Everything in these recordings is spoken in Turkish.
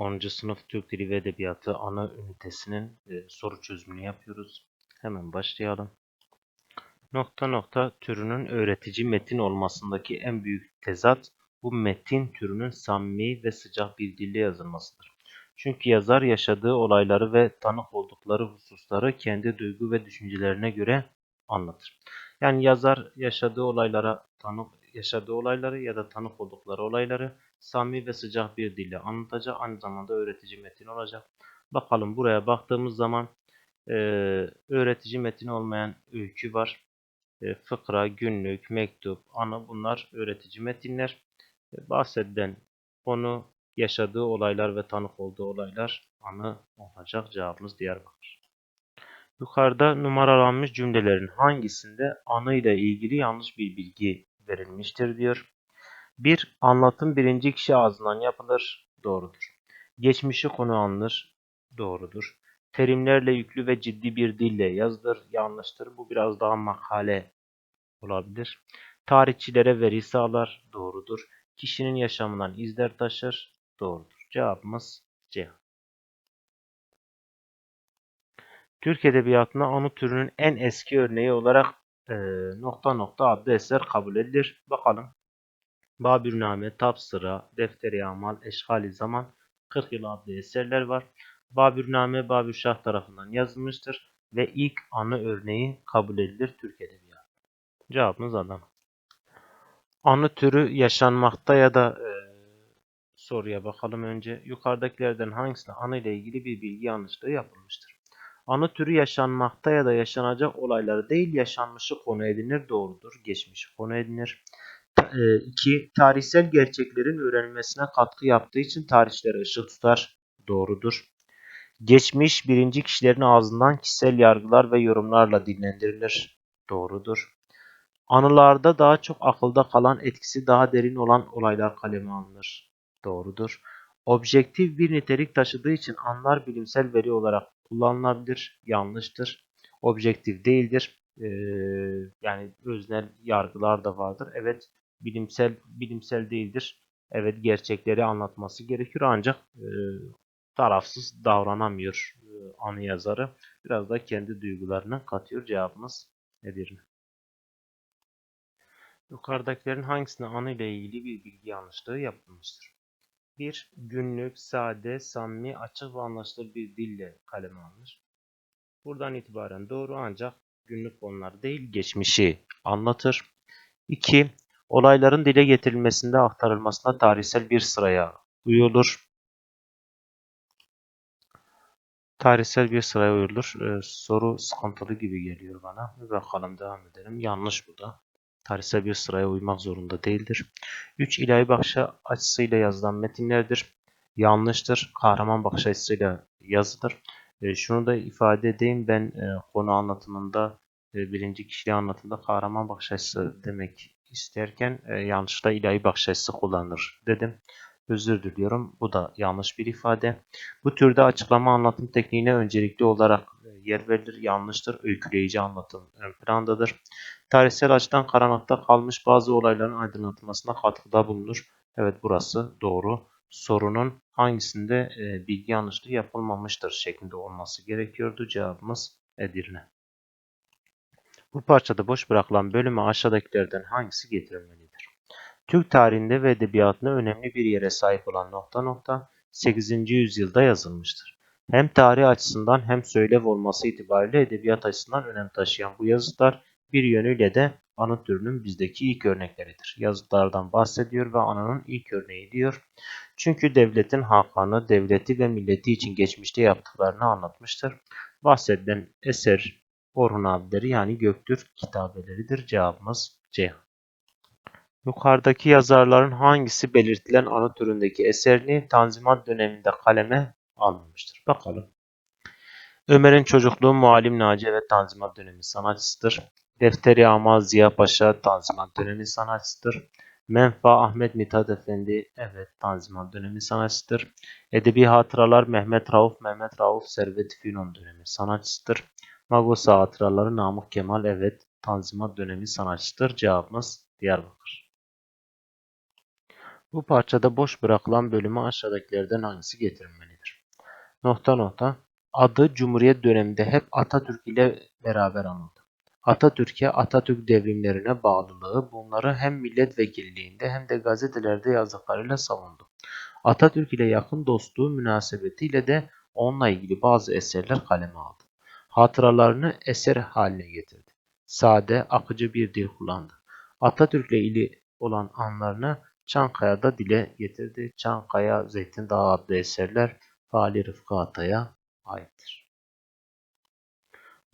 10. sınıf Türk Dili ve Edebiyatı ana ünitesinin e, soru çözümünü yapıyoruz. Hemen başlayalım. Nokta nokta türünün öğretici metin olmasındaki en büyük tezat bu metin türünün samimi ve sıcak bir dille yazılmasıdır. Çünkü yazar yaşadığı olayları ve tanık oldukları hususları kendi duygu ve düşüncelerine göre anlatır. Yani yazar yaşadığı olaylara tanık yaşadığı olayları ya da tanık oldukları olayları samimi ve sıcak bir dille anlatacak. Aynı zamanda öğretici metin olacak. Bakalım buraya baktığımız zaman e, öğretici metin olmayan öykü var. E, fıkra, günlük, mektup, anı bunlar öğretici metinler. E, bahsedilen konu, yaşadığı olaylar ve tanık olduğu olaylar anı olacak. Cevabımız Diyarbakır. Yukarıda numaralanmış cümlelerin hangisinde anı ile ilgili yanlış bir bilgi verilmiştir diyor. 1. Anlatım birinci kişi ağzından yapılır. Doğrudur. Geçmişi konu alınır. Doğrudur. Terimlerle yüklü ve ciddi bir dille yazılır. Yanlıştır. Bu biraz daha makale olabilir. Tarihçilere veri sağlar. Doğrudur. Kişinin yaşamından izler taşır. Doğrudur. Cevabımız C. Türk Edebiyatı'nda anı türünün en eski örneği olarak e, nokta nokta adlı eser kabul edilir. Bakalım. Babürname, Tapsıra, Defteri Amal, Eşgali Zaman, 40 yıl adlı eserler var. Babürname Babürşah tarafından yazılmıştır ve ilk anı örneği kabul edilir Türk Edebiyatı. Cevabımız Adana. Anı türü yaşanmakta ya da e, soruya bakalım önce. Yukarıdakilerden hangisinde anı ile ilgili bir bilgi yanlışlığı yapılmıştır? Anı türü yaşanmakta ya da yaşanacak olayları değil yaşanmışı konu edinir doğrudur. Geçmişi konu edinir. 2. Tarihsel gerçeklerin öğrenilmesine katkı yaptığı için tarihçilere ışık tutar. Doğrudur. Geçmiş birinci kişilerin ağzından kişisel yargılar ve yorumlarla dinlendirilir. Doğrudur. Anılarda daha çok akılda kalan etkisi daha derin olan olaylar kaleme alınır. Doğrudur. Objektif bir nitelik taşıdığı için anlar bilimsel veri olarak kullanılabilir. Yanlıştır. Objektif değildir. Ee, yani öznel yargılar da vardır. Evet bilimsel bilimsel değildir. Evet gerçekleri anlatması gerekiyor ancak e, tarafsız davranamıyor e, anı yazarı. Biraz da kendi duygularını katıyor. Cevabımız nedir? Yukarıdakilerin hangisinde anı ile ilgili bir bilgi yanlışlığı yapılmıştır? 1. Günlük, sade, samimi, açık ve anlaşılır bir dille kaleme alınır. Buradan itibaren doğru ancak günlük konular değil geçmişi anlatır. 2. Olayların dile getirilmesinde aktarılmasına tarihsel bir sıraya uyulur. Tarihsel bir sıraya uyulur. Ee, soru sıkıntılı gibi geliyor bana. Bir bakalım devam edelim. Yanlış bu da. Tarihsel bir sıraya uymak zorunda değildir. 3. ilahi bakış açısıyla yazılan metinlerdir. Yanlıştır. Kahraman bakış açısıyla yazılır. E, şunu da ifade edeyim. Ben e, konu anlatımında e, birinci kişiliği anlatımda kahraman bakış açısı demek isterken e, yanlışlıkla ilahi bakış açısı kullanır dedim. Özür diliyorum. Bu da yanlış bir ifade. Bu türde açıklama anlatım tekniğine öncelikli olarak e, yer verilir. Yanlıştır. Öyküleyici anlatım ön plandadır. Tarihsel açıdan karanlıkta kalmış bazı olayların aydınlatılmasına katkıda bulunur. Evet burası doğru. Sorunun hangisinde e, bilgi yanlışlığı yapılmamıştır şeklinde olması gerekiyordu. Cevabımız Edirne. Bu parçada boş bırakılan bölüme aşağıdakilerden hangisi getirilmelidir? Türk tarihinde ve edebiyatında önemli bir yere sahip olan nokta nokta 8. yüzyılda yazılmıştır. Hem tarih açısından hem söylev olması itibariyle edebiyat açısından önem taşıyan bu yazıtlar bir yönüyle de anı türünün bizdeki ilk örnekleridir. Yazıtlardan bahsediyor ve anının ilk örneği diyor. Çünkü devletin hakanı, devleti ve milleti için geçmişte yaptıklarını anlatmıştır. Bahsedilen eser Orhun abileri yani Göktürk kitabeleridir. Cevabımız C. Yukarıdaki yazarların hangisi belirtilen anı türündeki eserini Tanzimat döneminde kaleme almamıştır? Bakalım. Ömer'in çocukluğu Muallim Naci evet Tanzimat dönemi sanatçısıdır. Defteri Amal Ziya Paşa Tanzimat dönemi sanatçısıdır. Menfa Ahmet Mithat Efendi evet Tanzimat dönemi sanatçısıdır. Edebi Hatıralar Mehmet Rauf Mehmet Rauf Servet Fünun dönemi sanatçısıdır. Magosa Hatıraları Namık Kemal evet Tanzimat dönemi sanatçısıdır. Cevabımız Diyarbakır. Bu parçada boş bırakılan bölüme aşağıdakilerden hangisi getirilmelidir? Nokta nokta. Adı Cumhuriyet döneminde hep Atatürk ile beraber anıldı. Atatürk'e Atatürk devrimlerine bağlılığı bunları hem milletvekilliğinde hem de gazetelerde yazdıklarıyla savundu. Atatürk ile yakın dostluğu münasebetiyle de onunla ilgili bazı eserler kaleme aldı. Hatıralarını eser haline getirdi. Sade, akıcı bir dil kullandı. Atatürk'le ilgili olan anlarını Çankaya'da dile getirdi. Çankaya, Zeytin Dağı adlı eserler Fali Rıfkı Atay'a aittir.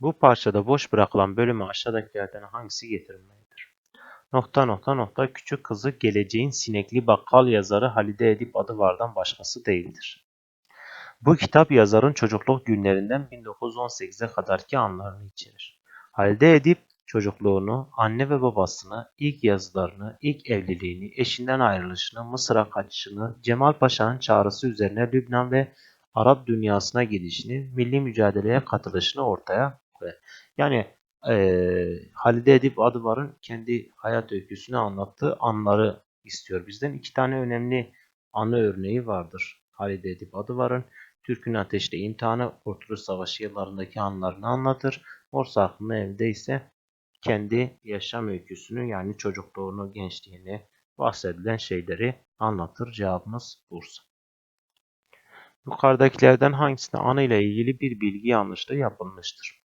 Bu parçada boş bırakılan bölüme aşağıdakilerden hangisi getirilmelidir? Nokta nokta nokta küçük kızı geleceğin sinekli bakkal yazarı Halide Edip adı vardan başkası değildir. Bu kitap yazarın çocukluk günlerinden 1918'e kadarki anlarını içerir. Halide Edip çocukluğunu, anne ve babasını, ilk yazılarını, ilk evliliğini, eşinden ayrılışını, Mısır'a kaçışını, Cemal Paşa'nın çağrısı üzerine Lübnan ve Arap dünyasına gidişini, milli mücadeleye katılışını ortaya koyar. Yani eee Halide Edip Adıvar'ın kendi hayat öyküsünü anlattığı anları istiyor bizden. İki tane önemli anı örneği vardır. Halide Edip Adıvar'ın Türk'ün ateşle imtihanı, Kurtuluş Savaşı yıllarındaki anlarını anlatır. Morse hakkında evde ise kendi yaşam öyküsünü yani çocukluğunu, gençliğini, bahsedilen şeyleri anlatır. Cevabımız Bursa. Yukarıdakilerden hangisinde anı ile ilgili bir bilgi yanlışlığı yapılmıştır?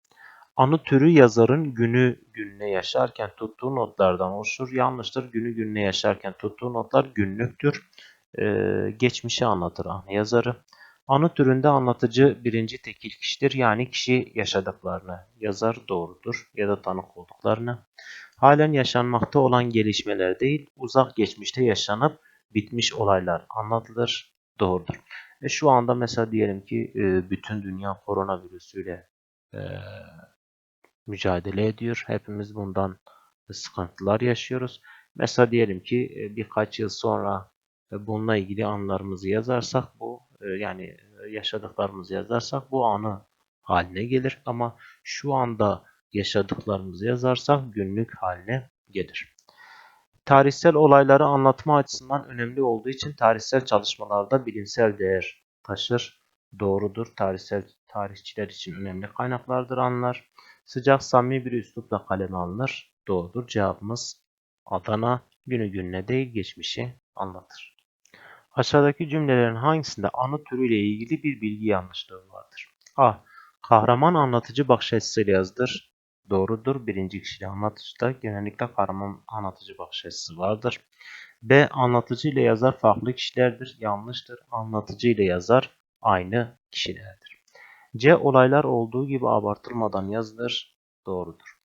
Anı türü yazarın günü gününe yaşarken tuttuğu notlardan oluşur. Yanlıştır. Günü gününe yaşarken tuttuğu notlar günlüktür. Ee, geçmişi anlatır anı yazarı. Anı türünde anlatıcı birinci tekil kişidir. Yani kişi yaşadıklarını yazar doğrudur ya da tanık olduklarını. Halen yaşanmakta olan gelişmeler değil, uzak geçmişte yaşanıp bitmiş olaylar anlatılır. Doğrudur. E şu anda mesela diyelim ki e, bütün dünya koronavirüsüyle e, mücadele ediyor. Hepimiz bundan sıkıntılar yaşıyoruz. Mesela diyelim ki e, birkaç yıl sonra bununla ilgili anılarımızı yazarsak bu yani yaşadıklarımızı yazarsak bu anı haline gelir ama şu anda yaşadıklarımızı yazarsak günlük haline gelir. Tarihsel olayları anlatma açısından önemli olduğu için tarihsel çalışmalarda bilimsel değer taşır. Doğrudur. Tarihsel tarihçiler için önemli kaynaklardır anlar. Sıcak samimi bir üslupla kaleme alınır. Doğrudur. Cevabımız Adana günü gününe değil geçmişi anlatır. Aşağıdaki cümlelerin hangisinde anı türüyle ilgili bir bilgi yanlışlığı vardır? A. Kahraman anlatıcı bakış yazdır. Doğrudur. Birinci kişili anlatıcıda genellikle kahraman anlatıcı bakış vardır. B. Anlatıcı ile yazar farklı kişilerdir. Yanlıştır. Anlatıcı ile yazar aynı kişilerdir. C. Olaylar olduğu gibi abartılmadan yazılır. Doğrudur.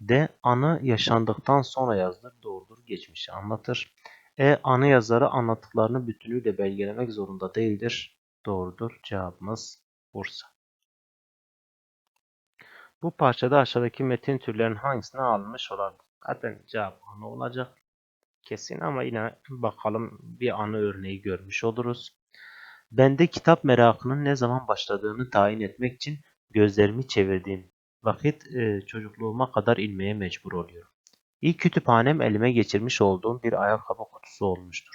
D. Anı yaşandıktan sonra yazılır. Doğrudur. Geçmişi anlatır. E. Anı yazarı anlattıklarını bütünüyle belgelemek zorunda değildir. Doğrudur. Cevabımız Bursa. Bu parçada aşağıdaki metin türlerinin hangisine alınmış olabilir? Zaten cevap anı olacak. Kesin ama yine bakalım bir anı örneği görmüş oluruz. Bende kitap merakının ne zaman başladığını tayin etmek için gözlerimi çevirdiğim vakit e, çocukluğuma kadar inmeye mecbur oluyorum. İlk kütüphanem elime geçirmiş olduğum bir ayakkabı kutusu olmuştur.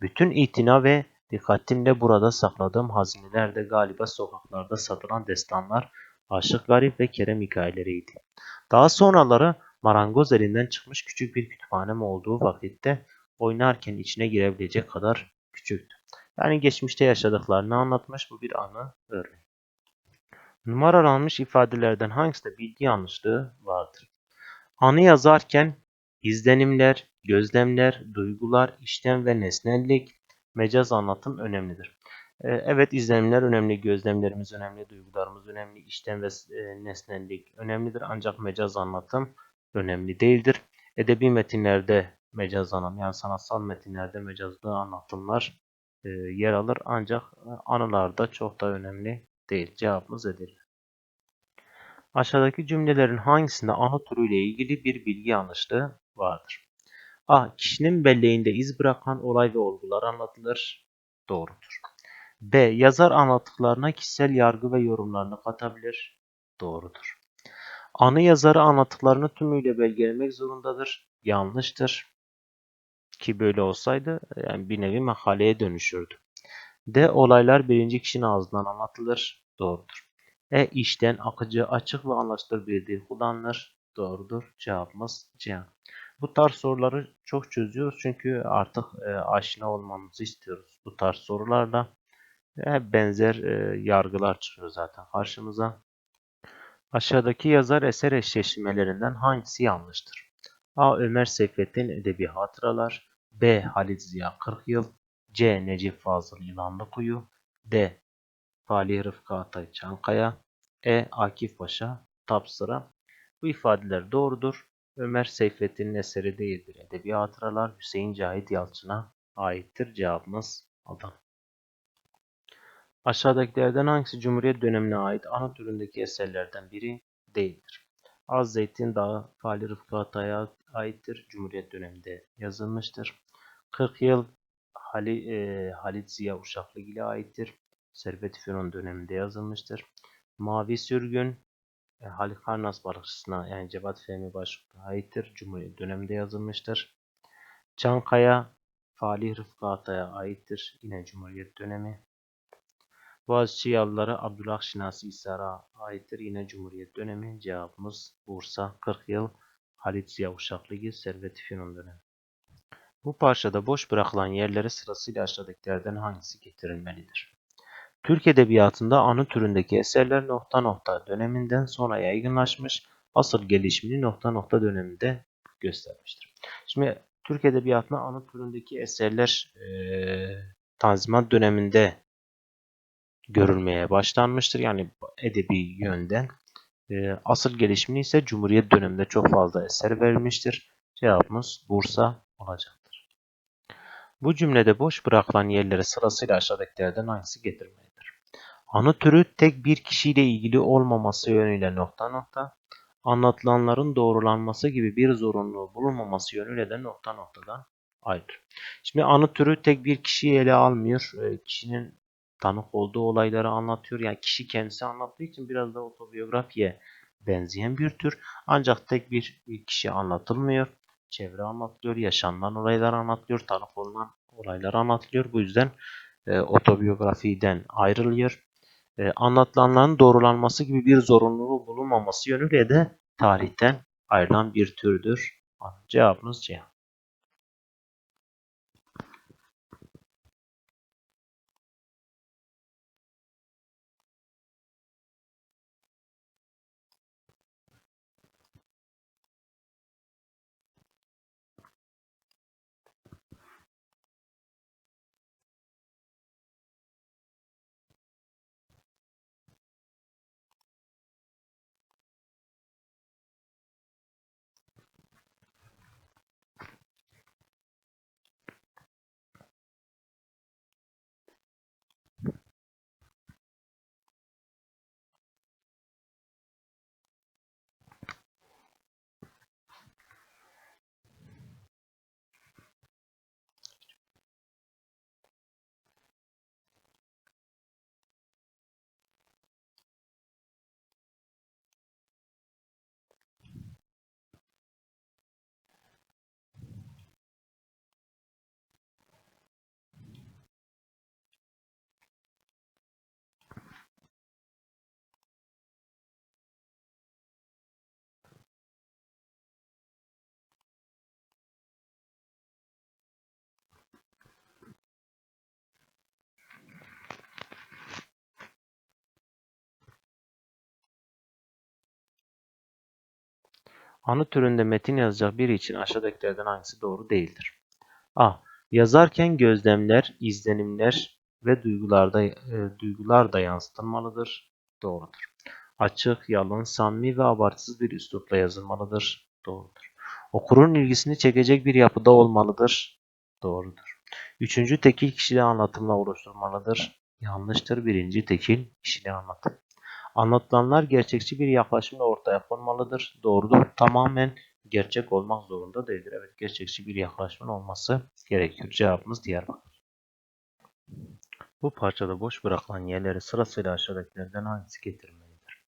Bütün itina ve dikkatimle burada sakladığım hazineler de galiba sokaklarda satılan destanlar, Aşık Garip ve Kerem hikayeleriydi. Daha sonraları marangoz elinden çıkmış küçük bir kütüphanem olduğu vakitte oynarken içine girebilecek kadar küçüktü. Yani geçmişte yaşadıklarını anlatmış bu bir anı örneği. Numaralanmış ifadelerden hangisinde bilgi yanlışlığı vardır? Anı yazarken izlenimler, gözlemler, duygular, işlem ve nesnellik, mecaz anlatım önemlidir. Evet izlenimler önemli, gözlemlerimiz önemli, duygularımız önemli, işlem ve nesnellik önemlidir. Ancak mecaz anlatım önemli değildir. Edebi metinlerde mecaz anlatım yani sanatsal metinlerde mecazlı anlatımlar yer alır. Ancak anılarda çok da önemli değil. Cevabımız Edirne. Aşağıdaki cümlelerin hangisinde anı türüyle ilgili bir bilgi yanlışlığı vardır? A. Kişinin belleğinde iz bırakan olay ve olgular anlatılır. Doğrudur. B. Yazar anlattıklarına kişisel yargı ve yorumlarını katabilir. Doğrudur. Anı yazarı anlattıklarını tümüyle belgelemek zorundadır. Yanlıştır. ki böyle olsaydı yani bir nevi makaleye dönüşürdü. D. Olaylar birinci kişinin ağzından anlatılır. Doğrudur. E. işten akıcı, açık ve anlaşılır bir kullanılır. Doğrudur. Cevabımız C. Bu tarz soruları çok çözüyoruz çünkü artık e, aşina olmamızı istiyoruz. Bu tarz sorularla hep benzer e, yargılar çıkıyor zaten karşımıza. Aşağıdaki yazar eser eşleşmelerinden hangisi yanlıştır? A. Ömer Seyfettin Edebi Hatıralar B. Halit Ziya 40 Yıl C. Necip Fazıl Yılanlıkuyu D. Falih Rıfkı Atay Çankaya E. Akif Paşa Tapsıra Bu ifadeler doğrudur. Ömer Seyfettin'in eseri değildir. Edebi Hatıralar Hüseyin Cahit Yalçın'a aittir. Cevabımız Adana. Aşağıdakilerden hangisi Cumhuriyet dönemine ait ana türündeki eserlerden biri değildir? Az Zeytin Dağı Fali Rıfkı Atay'a aittir. Cumhuriyet döneminde yazılmıştır. 40 yıl Hali, e, Halit Ziya Uşaklıgil'e aittir. Servet Fünun döneminde yazılmıştır. Mavi Sürgün e, Halikarnas Barışçısına yani Cevat Fehmi Başbuğ'a aittir. Cumhuriyet döneminde yazılmıştır. Çankaya Falih Rıfkı Atay'a aittir. Yine Cumhuriyet dönemi. Boğaziçi Yavruları Abdullah Şinasi İsar'a aittir. Yine Cumhuriyet dönemi. Cevabımız Bursa 40 yıl Halit Ziya Uşaklıgil Servet Fünun dönemi. Bu parçada boş bırakılan yerlere sırasıyla aşağıdakilerden hangisi getirilmelidir? Türk Edebiyatı'nda anı türündeki eserler nokta nokta döneminden sonra yaygınlaşmış, asıl gelişimini nokta nokta döneminde göstermiştir. Şimdi Türk Edebiyatı'nda anı türündeki eserler e, Tanzimat döneminde görülmeye başlanmıştır. Yani edebi yönden. E, asıl gelişimini ise Cumhuriyet döneminde çok fazla eser verilmiştir. Cevabımız Bursa olacaktır. Bu cümlede boş bırakılan yerlere sırasıyla aşağıdakilerden hangisi getirmelidir? Anı türü tek bir kişiyle ilgili olmaması yönüyle nokta nokta, anlatılanların doğrulanması gibi bir zorunluluğu bulunmaması yönüyle de nokta noktadan ayrılır. Şimdi anı türü tek bir kişiyi ele almıyor. E, kişinin tanık olduğu olayları anlatıyor. Yani kişi kendisi anlattığı için biraz da otobiyografiye benzeyen bir tür. Ancak tek bir kişi anlatılmıyor. Çevre anlatılıyor, yaşanılan olaylar anlatılıyor, tanık olunan olaylar anlatılıyor. Bu yüzden e, otobiyografiden ayrılıyor. E, anlatılanların doğrulanması gibi bir zorunluluğu bulunmaması yönüyle de tarihten ayrılan bir türdür. Cevabımız C. Anı türünde metin yazacak biri için aşağıdakilerden hangisi doğru değildir? A. Yazarken gözlemler, izlenimler ve duygularda e, duygular da yansıtılmalıdır. Doğrudur. Açık, yalın, samimi ve abartısız bir üslupla yazılmalıdır. Doğrudur. Okurun ilgisini çekecek bir yapıda olmalıdır. Doğrudur. Üçüncü tekil kişili anlatımla oluşturmalıdır. Yanlıştır. Birinci tekil kişili anlatım. Anlatılanlar gerçekçi bir yaklaşımla ortaya konmalıdır. Doğrudur. Tamamen gerçek olmak zorunda değildir. Evet gerçekçi bir yaklaşımın olması gerekiyor. Cevabımız Diyarbakır. Bu parçada boş bırakılan yerleri sırasıyla aşağıdakilerden hangisi getirmelidir?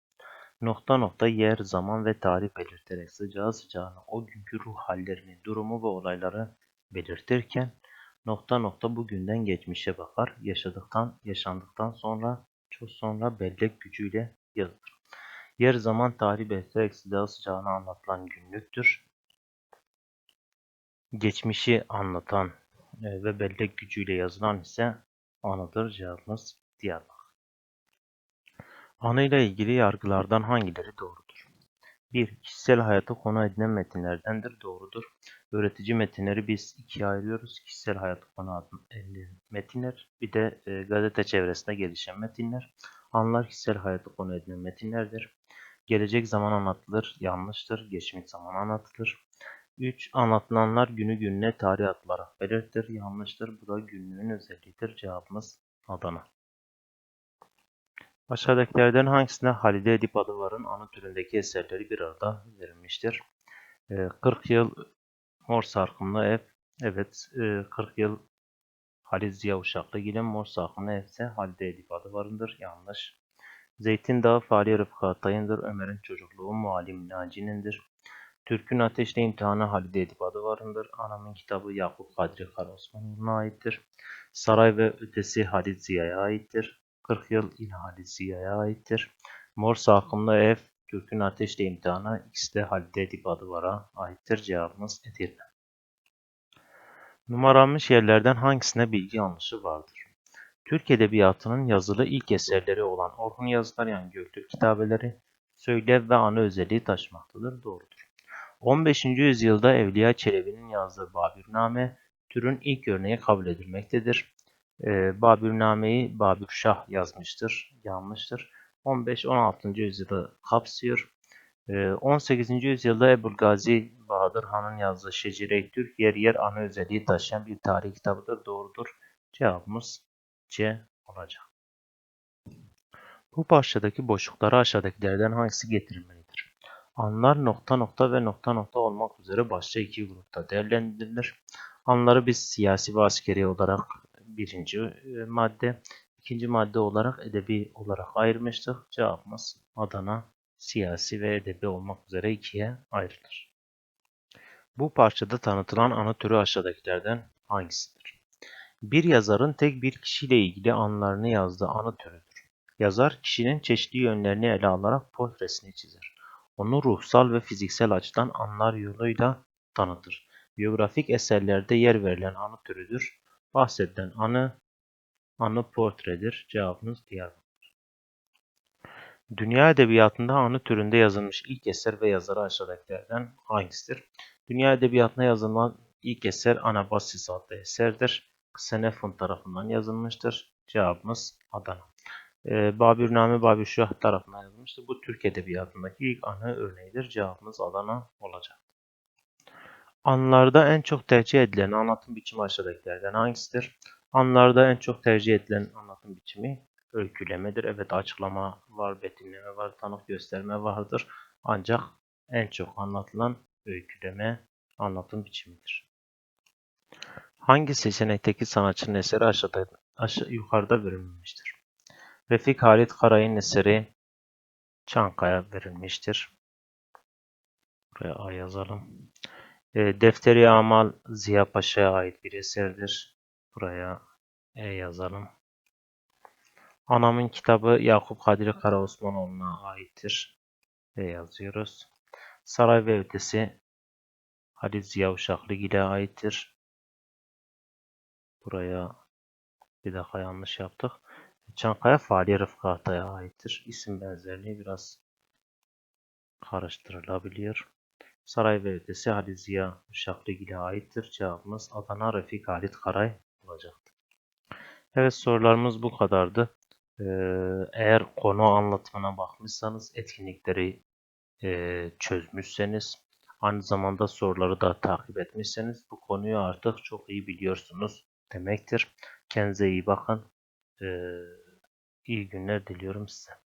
Nokta nokta yer, zaman ve tarih belirterek sıcağı sıcağına o günkü ruh hallerini, durumu ve olayları belirtirken nokta nokta bugünden geçmişe bakar. Yaşadıktan, yaşandıktan sonra çok sonra bellek gücüyle yazılır. Yer zaman tarih behter eksi daha sıcağına anlatılan günlüktür. Geçmişi anlatan e, ve bellek gücüyle yazılan ise anıdır. Cevabımız Diyarbakır. Anıyla ilgili yargılardan hangileri doğrudur? 1. Kişisel hayatı konu edilen metinlerdendir. Doğrudur. Öğretici metinleri biz ikiye ayırıyoruz. Kişisel hayatı konu edilen metinler, bir de e, gazete çevresinde gelişen metinler. Anılar kişisel hayatı konu edilen metinlerdir. Gelecek zaman anlatılır, yanlıştır. Geçmiş zaman anlatılır. 3. Anlatılanlar günü gününe tarih atılarak belirtilir, yanlıştır. Bu da günlüğün özelliğidir. Cevabımız Adana. Aşağıdakilerden hangisinde Halide Edip Adıvar'ın anı türündeki eserleri bir arada verilmiştir? Ee, 40 yıl Mor Sarkımlı Ev. Evet, e, 40 yıl Halid Ziya Uşaklıgil'in Mor Sarkımlı Ev ise Halide Edip Adıvar'ındır. Yanlış. Zeytin Dağı Fahri Rıfkı Atay'ındır. Ömer'in çocukluğu Muallim Naci'nindir. Türk'ün Ateşle İmtihanı Halide Edip Adıvar'ındır. Anamın kitabı Yakup Kadri Karaosmanoğlu'na aittir. Saray ve Ötesi Halid Ziya'ya aittir. 40 yıl yine Halid Ziya'ya aittir. Mor Sakımlı Ev, Türk'ün Ateşle İmtihanı ikisi de Halide Edip Adıvar'a aittir. Cevabımız Edirne. Numaranmış yerlerden hangisine bilgi yanlışı vardır? Türk Edebiyatı'nın yazılı ilk eserleri olan Orhun Yazılar yani Göktürk kitabeleri söylev ve anı özelliği taşımaktadır. Doğrudur. 15. yüzyılda Evliya Çelebi'nin yazdığı Babürname türün ilk örneği kabul edilmektedir. Ee, Babürname'yi Babür Şah yazmıştır. Yanlıştır. 15-16. yüzyılda kapsıyor. Ee, 18. yüzyılda Ebu'l-Gazi Bahadır Han'ın yazdığı Şecere-i Türk yer yer ana özelliği taşıyan bir tarih kitabıdır. Doğrudur. Cevabımız C olacak. Bu parçadaki boşluklara aşağıdakilerden hangisi getirilmelidir? Anlar nokta nokta ve nokta nokta olmak üzere başta iki grupta değerlendirilir. Anları biz siyasi ve askeri olarak birinci e, madde, ikinci madde olarak edebi olarak ayırmıştık. Cevabımız Adana siyasi ve edebi olmak üzere ikiye ayrılır. Bu parçada tanıtılan ana türü aşağıdakilerden hangisidir? Bir yazarın tek bir kişiyle ilgili anılarını yazdığı anı türüdür. Yazar kişinin çeşitli yönlerini ele alarak portresini çizer. Onu ruhsal ve fiziksel açıdan anlar yoluyla tanıtır. Biyografik eserlerde yer verilen anı türüdür. Bahsedilen anı, anı portredir. Cevabınız Diyarbakır. Dünya edebiyatında anı türünde yazılmış ilk eser ve yazarı aşağıdakilerden hangisidir? Dünya edebiyatına yazılan ilk eser Anabasis adlı eserdir. Xenofon tarafından yazılmıştır. Cevabımız Adana. Ee, Babürname Babüşşah tarafından yazılmıştır. Bu Türk edebiyatındaki ilk anı örneğidir. Cevabımız Adana olacak. Anlarda en çok tercih edilen anlatım biçimi aşağıdakilerden hangisidir? Anlarda en çok tercih edilen anlatım biçimi öykülemedir. Evet açıklama var, betimleme var, tanık gösterme vardır. Ancak en çok anlatılan öyküleme anlatım biçimidir. Hangi seçenekteki sanatçının eseri aşağıda, aşağı, yukarıda verilmiştir? Refik Halit Karay'ın eseri Çankaya verilmiştir. Buraya A yazalım. E, Defteri Amal Ziya Paşa'ya ait bir eserdir. Buraya E yazalım. Anamın kitabı Yakup Kadri Karaosmanoğlu'na aittir. E yazıyoruz. Saray ve Ötesi Halil Ziya Uşaklıgil ile aittir. Buraya bir dakika yanlış yaptık. Çankaya Fahri Rıfkı Atay'a aittir. İsim benzerliği biraz karıştırılabiliyor. Saray ve ötesi Halil Ziya Uşaklıgil'e aittir. Cevabımız Adana Refik Halit Karay olacaktır. Evet sorularımız bu kadardı. Ee, eğer konu anlatımına bakmışsanız etkinlikleri e, çözmüşseniz aynı zamanda soruları da takip etmişseniz bu konuyu artık çok iyi biliyorsunuz demektir. Kendinize iyi bakın. Ee, iyi günler diliyorum size.